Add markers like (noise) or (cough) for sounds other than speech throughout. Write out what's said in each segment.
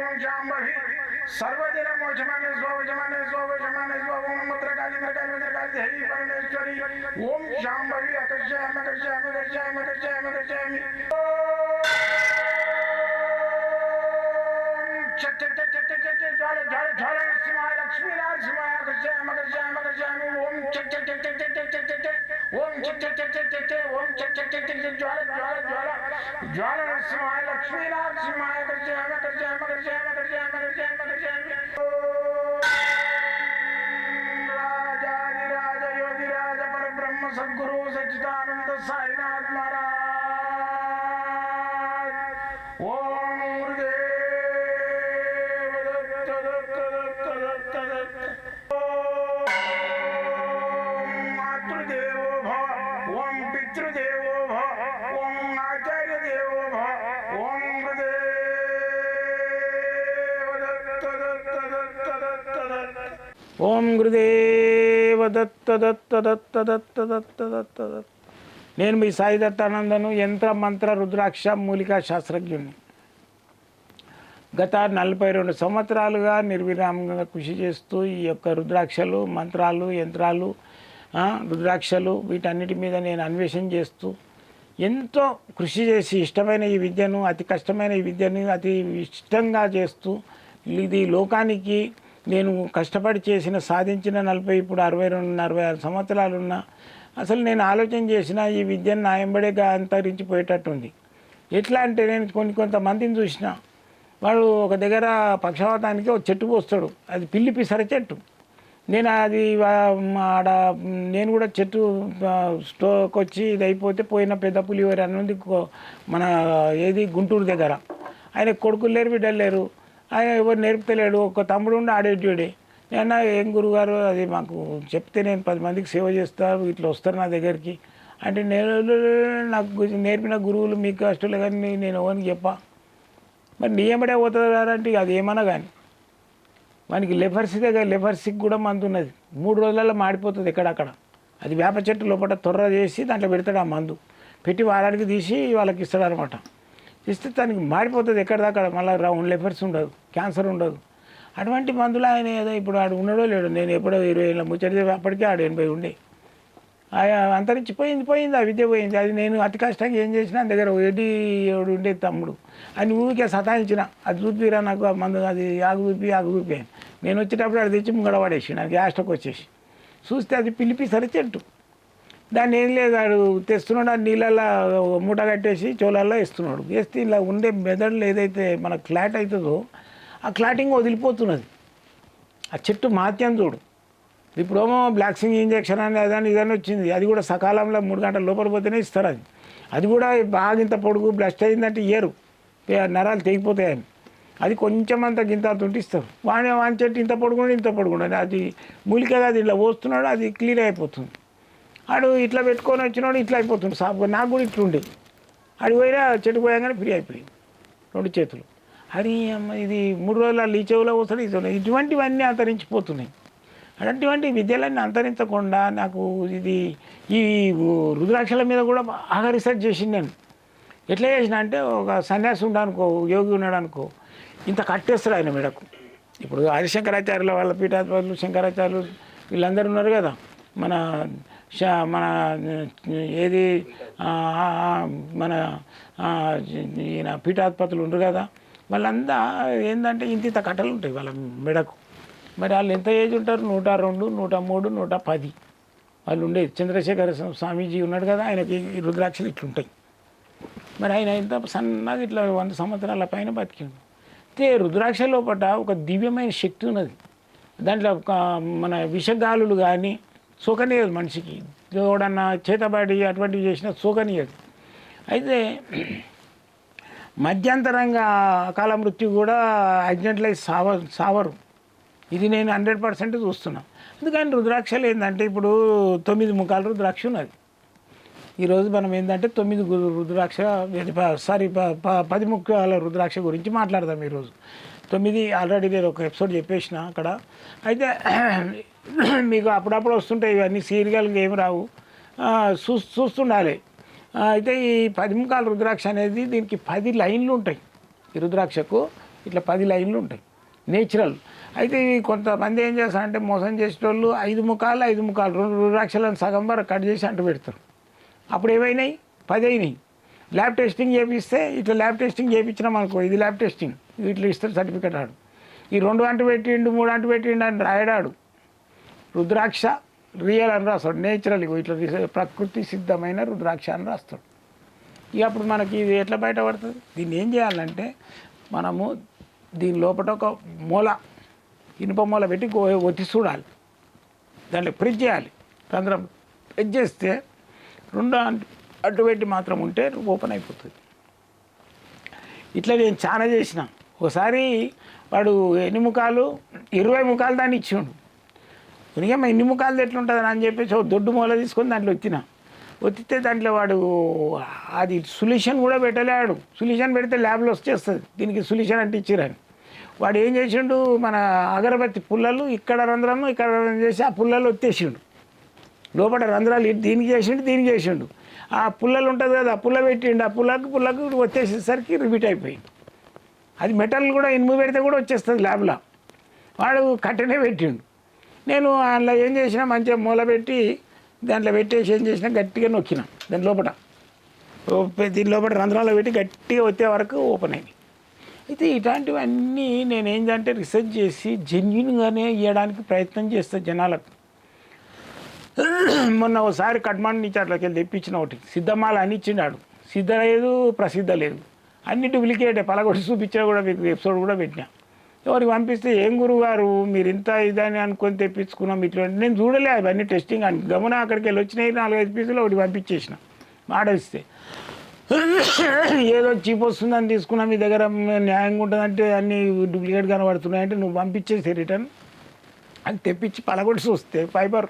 पीताम्बरी सर्वदिनं यजमाने स्व यजमाने स्व यजमाने स्व ओम मत्र काली मत्र काली मत्र काली हरि परमेश्वरी ओम शाम्भवी अकर्षयामि अकर्षयामि अकर्षयामि अकर्षयामि अकर्षयामि सद्गुरु सच्चिदानंद साईनाथ महाराज ఓం గురుదేవ దత్త దత్త దత్త దత్త దత్త దత్త దత్త. నేను మీ సాయి దత్తానందను యంత్ర మంత్ర రుద్రాక్ష మూలికా శాస్త్రజ్ఞుని. గత నలభై రెండు సంవత్సరాలుగా నిర్విరామంగా కృషి చేస్తూ ఈ యొక్క రుద్రాక్షలు మంత్రాలు యంత్రాలు రుద్రాక్షలు వీటన్నిటి మీద నేను అన్వేషణ చేస్తూ ఎంతో కృషి చేసి ఇష్టమైన ఈ విద్యను అతి కష్టమైన ఈ విద్యను అతి ఇష్టంగా చేస్తూ ఇది లోకానికి నేను కష్టపడి చేసిన సాధించిన నలభై ఇప్పుడు అరవై రెండు అరవై ఆరు సంవత్సరాలు ఉన్నా అసలు నేను ఆలోచన చేసిన ఈ విద్యను నాయంబడేగా అంతరించిపోయేటట్టుంది. ఎట్లా అంటే నేను కొన్ని కొంతమందిని చూసిన వాడు ఒక దగ్గర పక్షవాతానికి ఒక చెట్టు పోస్తాడు. అది పిల్లి పిసర చెట్టు. నేను అది ఆడ నేను కూడా చెట్టు ఆ, స్టోక్ వచ్చి ఇది అయిపోతే పోయిన పెద్ద పులిహోర అని ఉంది మన ఏది గుంటూరు దగ్గర. ఆయన కొడుకులు లేరు బిడ్డలు లేరు. ఆయన ఎవరు నేర్పుతలేడు ఒక తమ్ముడు ఉండి ఆడేటోడే నేను ఏం గురుగారు అది మాకు చెప్తే నేను పది మందికి సేవ చేస్తారు ఇట్లా వస్తారు నా దగ్గరికి. అంటే నేను నాకు నేర్పిన గురువులు మీకు కష్టాలు కానీ నేను ఎవరికి చెప్పా? మరి నీ ఏమడే పోతుంది అంటే అది ఏమన్నా కానీ. మనకి లెఫర్సీ దగ్గర లెఫర్సీకి కూడా మందు ఉన్నది. మూడు రోజులలో మాడిపోతుంది ఎక్కడక్కడ అది వేప చెట్టు లోపల తొర్ర చేసి దాంట్లో పెడతాడు ఆ మందు. పెట్టి వారానికి తీసి వాళ్ళకి ఇస్తాడు అనమాట ఇస్తే మారిపోతుంది మాడిపోతుంది దాకా? మళ్ళీ రౌండ్ లెఫర్స్ ఉండదు క్యాన్సర్ ఉండదు. అటువంటి మందులు ఆయన ఏదో ఇప్పుడు ఆడు ఉన్నాడో లేడు నేను ఎప్పుడో ఇరవై ఏళ్ళ ముచ్చట అప్పటికే ఆడు ఎనభై ఉండే. అంతరించి పోయింది పోయింది ఆ విద్య పోయింది. అది నేను అతి కష్టంగా ఏం చేసినా దగ్గర ఏడి ఏడు ఉండే తమ్ముడు. అని ఊరికే సతాయించిన అది చూపిరా నాకు ఆ మందు అది ఆగు చూపి ఆగు చూపి నేను వచ్చేటప్పుడు అది తెచ్చి ముంగడ పడేసి నాకు గ్యాస్ట్కి వచ్చేసి. చూస్తే అది పిలిపి సరిచెట్టు. దాన్ని ఏం లేదు వాడు తెస్తున్నాడు ఆ నీళ్ళల్లో మూట కట్టేసి చోలల్లో ఇస్తున్నాడు వేస్తే ఇలా ఉండే మెదడులు ఏదైతే మన క్లాట్ అవుతుందో ఆ క్లాటింగ్ వదిలిపోతున్నది. ఆ చెట్టు మాత్యం చూడు. ఇప్పుడేమో బ్లాక్సింగ్ ఇంజెక్షన్ అని అదని ఇదని వచ్చింది. అది కూడా సకాలంలో మూడు గంటల లోపల పోతేనే ఇస్తారు అది. అది కూడా బాగా ఇంత పొడుగు బ్లస్ట్ అయిందంటే ఇయ్యరు నరాలు తెగిపోతాయని. అది కొంచెం అంత గింత తుంటిస్తారు ఇస్తారు. వాని వాని చెట్టు ఇంత పొడుగుండి ఇంత పొడుగుండి. అది మూలికగా అది ఇలా పోస్తున్నాడు అది క్లియర్ అయిపోతుంది. ఆడు ఇట్లా పెట్టుకొని వచ్చినాడు ఇట్లా అయిపోతుంది సాపు నాకు కూడా ఇట్లుండే ఆడి పోయినా చెట్టు పోయాగానే ఫ్రీ అయిపోయింది రెండు చేతులు. అది అమ్మ ఇది మూడు రోజులు ఈ చెవులో వస్తాడు ఇది ఇటువంటివన్నీ అంతరించిపోతున్నాయి. అలాంటివంటి విద్యలన్నీ అంతరించకుండా నాకు ఇది ఈ రుద్రాక్షల మీద కూడా బాగా రీసెర్చ్ చేసింది నేను. ఎట్లా చేసిన అంటే ఒక సన్యాసి ఉండనుకో యోగి ఉన్నాడు అనుకో ఇంత కట్టేస్తారు ఆయన మెడకు. ఇప్పుడు హరిశంకరాచార్యుల వాళ్ళ పీఠాధిపతులు శంకరాచార్యులు వీళ్ళందరూ ఉన్నారు కదా. మన మన ఏది మన ఈయన పీఠాధిపతులు ఉండరు కదా వాళ్ళంతా ఏంటంటే ఇంత ఇంత కట్టలు ఉంటాయి వాళ్ళ మెడకు. మరి వాళ్ళు ఎంత ఏజ్ ఉంటారు? నూట రెండు నూట మూడు నూట పది. వాళ్ళు ఉండేది చంద్రశేఖర స్వామీజీ ఉన్నాడు కదా ఆయనకి రుద్రాక్షలు ఇట్లుంటాయి. మరి ఆయన ఇంత సన్నగా ఇట్లా వంద సంవత్సరాల పైన బతికిండు. అయితే రుద్రాక్ష లోపల ఒక దివ్యమైన శక్తి ఉన్నది. దాంట్లో ఒక మన విషగాలులు కానీ సోకనీయదు మనిషికి. ఎవడన్నా చేతబడి అటువంటివి చేసినా సోకనీయదు. అయితే మధ్యంతరంగా అకాల మృత్యు కూడా యాక్సిడెంట్లు సావ సావరు. ఇది నేను హండ్రెడ్ పర్సెంట్ చూస్తున్నా. అందుకని రుద్రాక్షలు ఏంటంటే ఇప్పుడు తొమ్మిది ముఖాలు రుద్రాక్ష ఉన్నది. ఈరోజు మనం ఏంటంటే తొమ్మిది రుద్రాక్ష ప- సారీ ప- ప- పది ముఖాల రుద్రాక్ష గురించి మాట్లాడదాం ఈరోజు. తొమ్మిది ఆల్రెడీ నేను ఒక ఎపిసోడ్ చెప్పేసిన అక్కడ. అయితే (clears throat) మీకు అప్పుడప్పుడు వస్తుంటాయి ఇవన్నీ సీరియల్గా ఏమి రావు. చూ చూస్తుండాలి. అయితే ఈ పది ముఖాల రుద్రాక్ష అనేది దీనికి పది లైన్లు ఉంటాయి. ఈ రుద్రాక్షకు ఇట్లా పది లైన్లు ఉంటాయి. నేచురల్. అయితే కొంతమంది ఏం చేస్తారంటే మోసం చేసేటోళ్ళు ఐదు ముఖాలు ఐదు ముఖాలు రెండు రుద్రాక్షలను సగం వరకు కట్ చేసి అంటు పెడతారు. అప్పుడు ఏమైనాయి? పది అయినాయి. ల్యాబ్ టెస్టింగ్ చేపిస్తే ఇట్లా ల్యాబ్ టెస్టింగ్ చేయించినాం అనుకో ఇది ల్యాబ్ టెస్టింగ్. ఇట్లా ఇస్తారు సర్టిఫికెట్ ఆడు. ఈ రెండు అంటు పెట్టిండు మూడు అంటు పెట్టిండు అని రాయడాడు. రుద్రాక్ష రియల్ అని రాస్తాడు. నేచురల్ ఇట్లా ప్రకృతి సిద్ధమైన రుద్రాక్ష అని రాస్తాడు. ఇక అప్పుడు మనకి ఇది ఎట్లా బయటపడుతుంది? దీన్ని ఏం చేయాలంటే మనము దీని లోపల ఒక మూల ఇనుప మూల పెట్టి ఒత్తి చూడాలి. దాంట్లో ప్రెస్ చేయాలి. రంధ్రం ఫ్రిడ్జ్ చేస్తే రెండు అంటు అడ్డు పెట్టి మాత్రం ఉంటే ఓపెన్ అయిపోతుంది. ఇట్లా నేను చాలా చేసిన. ఒకసారి వాడు ఎన్ని ముఖాలు? ఇరవై ముఖాలు దాన్ని ఇచ్చిండు. ఇంకేమో ఎన్ని ముఖాలు ఎట్లుంటుంది అని చెప్పేసి ఒక దొడ్డు మూల తీసుకొని దాంట్లో వచ్చిన వచ్చితే దాంట్లో వాడు అది సొల్యూషన్ కూడా పెట్టలేడు. సొల్యూషన్ పెడితే ల్యాబ్లో వచ్చేస్తుంది. దీనికి సొల్యూషన్ అంటే ఇచ్చిరని. వాడు ఏం చేసిండు? మన అగరబత్తి పుల్లలు ఇక్కడ రంధ్రము ఇక్కడ రంధ్రం చేసి ఆ పుల్లలు ఒత్తేసిండు. లోపల రంధ్రాలు దీనికి చేసిండు దీనికి చేసిండు. ఆ పుల్లలు ఉంటుంది కదా ఆ పుల్ల పెట్టిండు. ఆ పుల్లకు పుల్లకు వచ్చేసేసరికి రిపీట్ అయిపోయింది. అది మెటల్ కూడా ఇనుము పెడితే కూడా వచ్చేస్తుంది ల్యాబ్లో. వాడు కట్టనే పెట్టిండు. నేను అందులో ఏం చేసినా మంచిగా మూల పెట్టి దాంట్లో పెట్టేసి ఏం చేసినా గట్టిగా నొక్కిన దాని లోపల. దీని లోపల రంధ్రాల్లో పెట్టి గట్టిగా వచ్చే వరకు ఓపెన్ అయింది. అయితే ఇలాంటివన్నీ నేను ఏంటంటే రీసెర్చ్ చేసి జెన్యున్గానే ఇవ్వడానికి ప్రయత్నం చేస్తాను జనాలకు. మొన్న ఒకసారి కట్మాండ్ నుంచి అట్లకి వెళ్ళి తెప్పించిన ఒకటి. సిద్ధమాల అని ఇచ్చినాడు సిద్ధ లేదు ప్రసిద్ధ లేదు. అన్ని డూప్లికేటే పలగొట్టి చూపించా కూడా మీకు ఎపిసోడ్ కూడా పెట్టినా. ఎవరికి పంపిస్తే ఏం గురువు గారు మీరు ఇంత ఇదని అనుకొని తెప్పించుకున్నాం ఇట్లా. నేను చూడలే అవన్నీ టెస్టింగ్ అని. గమన అక్కడికి వెళ్ళి వచ్చినాయి నాలుగైదు పీసులు ఒకటి పంపించేసిన. ఆర్డర్ ఏదో చీప్ వస్తుందని తీసుకున్నా మీ దగ్గర న్యాయంగా ఉంటుందంటే అన్ని డూప్లికేట్ కనబడుతున్నాయంటే నువ్వు పంపించేసి రిటర్న్ అది తెప్పించి పలగొట్టి చూస్తే ఫైబర్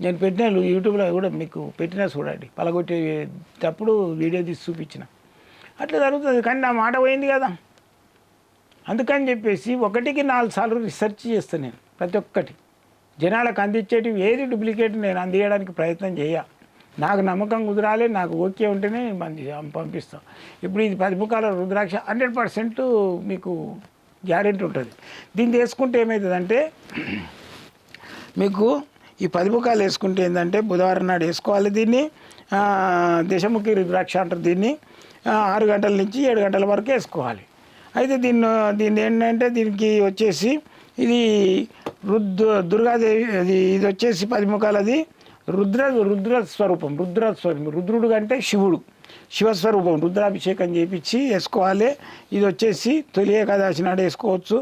నేను పెట్టిన యూట్యూబ్లో కూడా మీకు పెట్టినా చూడండి. పలగొట్టేటప్పుడు వీడియో తీసి చూపించిన. అట్లా జరుగుతుంది. కానీ నా మాట పోయింది కదా. అందుకని చెప్పేసి ఒకటికి నాలుగు సార్లు రీసెర్చ్ చేస్తాను నేను ప్రతి ఒక్కటి. జనాలకు అందించేటివి ఏది డూప్లికేట్ నేను అందియడానికి ప్రయత్నం చేయ. నాకు నమ్మకం కుదరాలి నాకు ఓకే ఉంటేనే మంది పంపిస్తాం. ఇప్పుడు ఇది పది ముఖాల రుద్రాక్ష హండ్రెడ్ పర్సెంట్ మీకు గ్యారెంటీ ఉంటుంది. దీన్ని వేసుకుంటే ఏమవుతుందంటే మీకు ఈ పది ముఖాలు వేసుకుంటే ఏంటంటే బుధవారం నాడు వేసుకోవాలి దీన్ని దశముఖి రుద్రాక్ష అంటారు దీన్ని ఆరు గంటల నుంచి ఏడు గంటల వరకు వేసుకోవాలి. అయితే దీన్ని దీన్ని ఏంటంటే దీనికి వచ్చేసి ఇది రుద్ర దుర్గాదేవి అది ఇది వచ్చేసి పది ముఖాలది రుద్ర రుద్ర స్వరూపం రుద్ర స్వరూపం రుద్రుడు అంటే శివుడు శివస్వరూపం రుద్రాభిషేకం చేపించి వేసుకోవాలి. ఇది వచ్చేసి తొలి ఏకాదశి నాడు వేసుకోవచ్చు.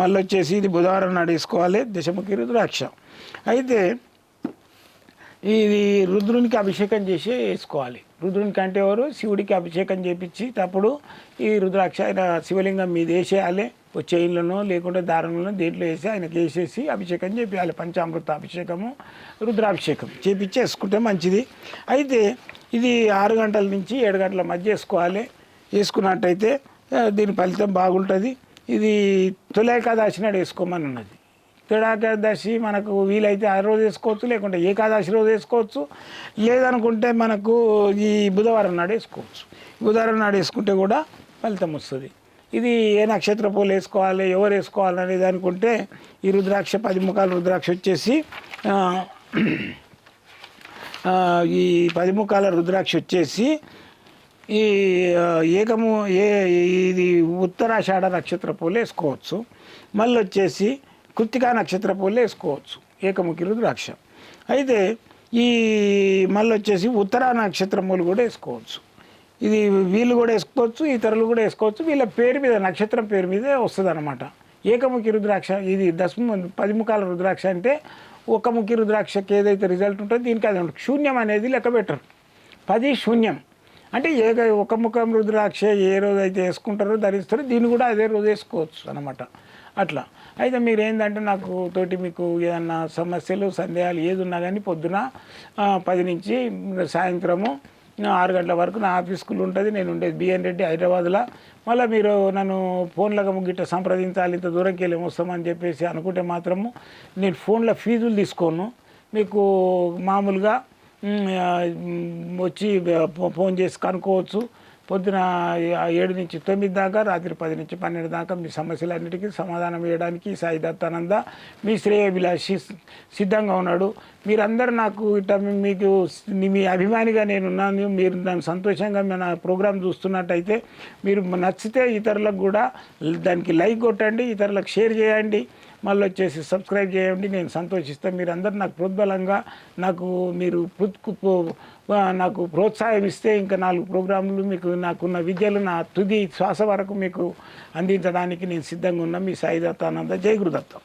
మళ్ళీ వచ్చేసి ఇది బుధవారం నాడు వేసుకోవాలి. దశముఖి రుద్రాక్ష. అయితే ఇది రుద్రునికి అభిషేకం చేసి వేసుకోవాలి. రుద్రుని కంటే ఎవరు? శివుడికి అభిషేకం చేపించి తప్పుడు ఈ రుద్రాక్ష ఆయన శివలింగం మీద వేసేయాలి. ఓ చైన్లను లేకుంటే దారంలోనో దేంట్లో వేసి ఆయనకి వేసేసి అభిషేకం చేపించాలి పంచామృత అభిషేకము రుద్రాభిషేకం చేపించి వేసుకుంటే మంచిది. అయితే ఇది ఆరు గంటల నుంచి ఏడు గంటల మధ్య వేసుకోవాలి. వేసుకున్నట్టయితే దీని ఫలితం బాగుంటుంది. ఇది తొలి ఏకాదశి నాడు వేసుకోమని ఉన్నది. ఏకాదశి మనకు వీలైతే ఆ రోజు వేసుకోవచ్చు లేకుంటే ఏకాదశి రోజు వేసుకోవచ్చు లేదనుకుంటే మనకు ఈ బుధవారం నాడు వేసుకోవచ్చు. బుధవారం నాడు వేసుకుంటే కూడా ఫలితం వస్తుంది. ఇది ఏ నక్షత్ర పూలు వేసుకోవాలి ఎవరు వేసుకోవాలి అనేది అనుకుంటే ఈ రుద్రాక్ష పదిముఖాల రుద్రాక్ష వచ్చేసి ఈ పది ముఖాల రుద్రాక్ష వచ్చేసి ఈ ఏకము ఏ ఇది ఉత్తరాషాఢ నక్షత్ర పూలు వేసుకోవచ్చు. మళ్ళీ వచ్చేసి కృత్తికా నక్షత్ర పూలు వేసుకోవచ్చు. ఏకముఖి రుద్రాక్ష అయితే ఈ మళ్ళీ వచ్చేసి ఉత్తరా నక్షత్రములు కూడా వేసుకోవచ్చు. ఇది వీళ్ళు కూడా వేసుకోవచ్చు ఇతరులు కూడా వేసుకోవచ్చు. వీళ్ళ పేరు మీద నక్షత్రం పేరు మీదే వస్తుంది అనమాట ఏకముఖి రుద్రాక్ష ఇది దశము పది ముఖాల రుద్రాక్ష అంటే ఒక ముఖి రుద్రాక్షకి ఏదైతే రిజల్ట్ ఉంటుందో దీనికి అది ఉంటుంది శూన్యం అనేది లెక్క పెట్టరు. పది శూన్యం. అంటే ఏక ఒక ముఖం రుద్రాక్ష ఏ రోజు అయితే వేసుకుంటారో ధరిస్తారో దీన్ని కూడా అదే రోజు వేసుకోవచ్చు అనమాట అట్లా. అయితే మీరు ఏంటంటే నాకు తోటి మీకు ఏదన్నా సమస్యలు సందేహాలు ఏది ఉన్నా కానీ పొద్దున పది నుంచి సాయంత్రము ఆరు గంటల వరకు నా ఆఫీస్కులు ఉంటుంది. నేను ఉండేది బిఎన్ రెడ్డి హైదరాబాద్లో. మళ్ళీ మీరు నన్ను ఫోన్లకు గిట్ట సంప్రదించాలి ఇంత దూరంకి వెళ్ళి వస్తామని చెప్పేసి అనుకుంటే మాత్రము నేను ఫోన్లో ఫీజులు తీసుకోను. మీకు మామూలుగా వచ్చి ఫోన్ చేసి కనుక్కోవచ్చు. పొద్దున ఏడు నుంచి తొమ్మిది దాకా రాత్రి పది నుంచి పన్నెండు దాకా మీ సమస్యలన్నిటికీ సమాధానం వేయడానికి సాయి దత్తానంద మీ శ్రేయభిలాషి సిద్ధంగా ఉన్నాడు. మీరందరూ నాకు ఇట్లా మీకు మీ అభిమానిగా నేను ఉన్నాను మీరు నన్ను సంతోషంగా మన ప్రోగ్రాం చూస్తున్నట్టయితే మీరు నచ్చితే ఇతరులకు కూడా దానికి లైక్ కొట్టండి ఇతరులకు షేర్ చేయండి. మళ్ళీ వచ్చేసి సబ్స్క్రైబ్ చేయండి. నేను సంతోషిస్తాను మీరు అందరు నాకు ప్రోద్బలంగా నాకు మీరు నాకు ప్రోత్సాహం ఇస్తే ఇంకా నాలుగు ప్రోగ్రాంలు మీకు నాకున్న విద్యలు నా తుది శ్వాస వరకు మీకు అందించడానికి నేను సిద్ధంగా ఉన్నా. మీ సాయి దత్తానంద జై గురుదత్తం.